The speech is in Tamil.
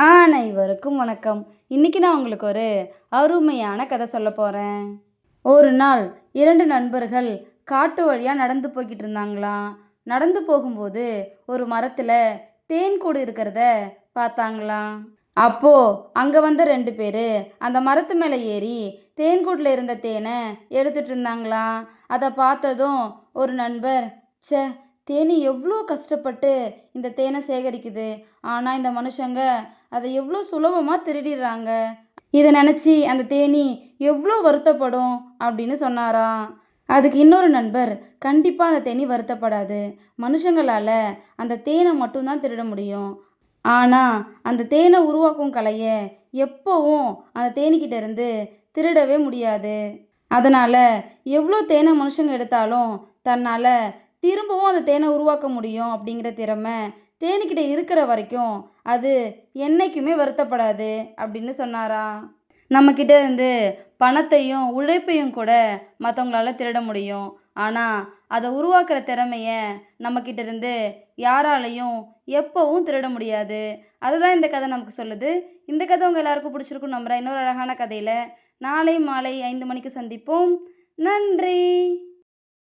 அனைவருக்கும் வணக்கம். இன்னைக்கு நான் உங்களுக்கு ஒரு அருமையான கதை சொல்ல போகிறேன் ஒரு நாள் இரண்டு நண்பர்கள் காட்டு வழியாக நடந்து போய்கிட்டு இருந்தாங்களாம் நடந்து போகும்போது ஒரு மரத்தில் தேன் கூடு இருக்கிறத பார்த்தாங்களாம் அப்போ அங்கே வந்த ரெண்டு பேர் அந்த மரத்து மேலே ஏறி தேன்கூட்டில் இருந்த தேனை எடுத்துகிட்டு இருந்தாங்களாம் அதை பார்த்ததும் ஒரு நண்பர் சே தேனி எவ்வளோ கஷ்டப்பட்டு இந்த தேனை சேகரிக்குது? ஆனால் இந்த மனுஷங்க அதை எவ்வளோ சுலபமாக திருடிடுறாங்க? இதை நினச்சி அந்த தேனி எவ்வளோ வருத்தப்படும் அப்படின்னு சொன்னாரா அதுக்கு இன்னொரு நண்பர் கண்டிப்பாக அந்த தேனி வருத்தப்படாது. மனுஷங்களால் அந்த தேனை மட்டும்தான் திருட முடியும். ஆனால் அந்த தேனை உருவாக்கும் கலையை எப்போவும் அந்த தேனிக்கிட்ட இருந்து திருடவே முடியாது. அதனால் எவ்வளோ தேனை மனுஷங்க எடுத்தாலும் தன்னால் திரும்பவும் அந்த தேனை உருவாக்க முடியும் அப்படிங்கிற திறமை தேனிக்கிட்ட இருக்கிற வரைக்கும் அது என்றைக்குமே வருத்தப்படாது அப்படின்னு சொன்னாரா? நம்மக்கிட்ட இருந்து பணத்தையும் உழைப்பையும் கூட மற்றவங்களால திருட முடியும். ஆனால் அதை உருவாக்குற திறமைய நம்மக்கிட்ட இருந்து யாராலையும் எப்போவும் திருட முடியாது. அதுதான் இந்த கதை நமக்கு சொல்லுது. இந்த கதை உங்கள் எல்லாருக்கும் பிடிச்சிருக்கும் நம்புகிறேன் இன்னொரு அழகான கதையில் நாளை மாலை ஐந்து மணிக்கு சந்திப்போம். நன்றி!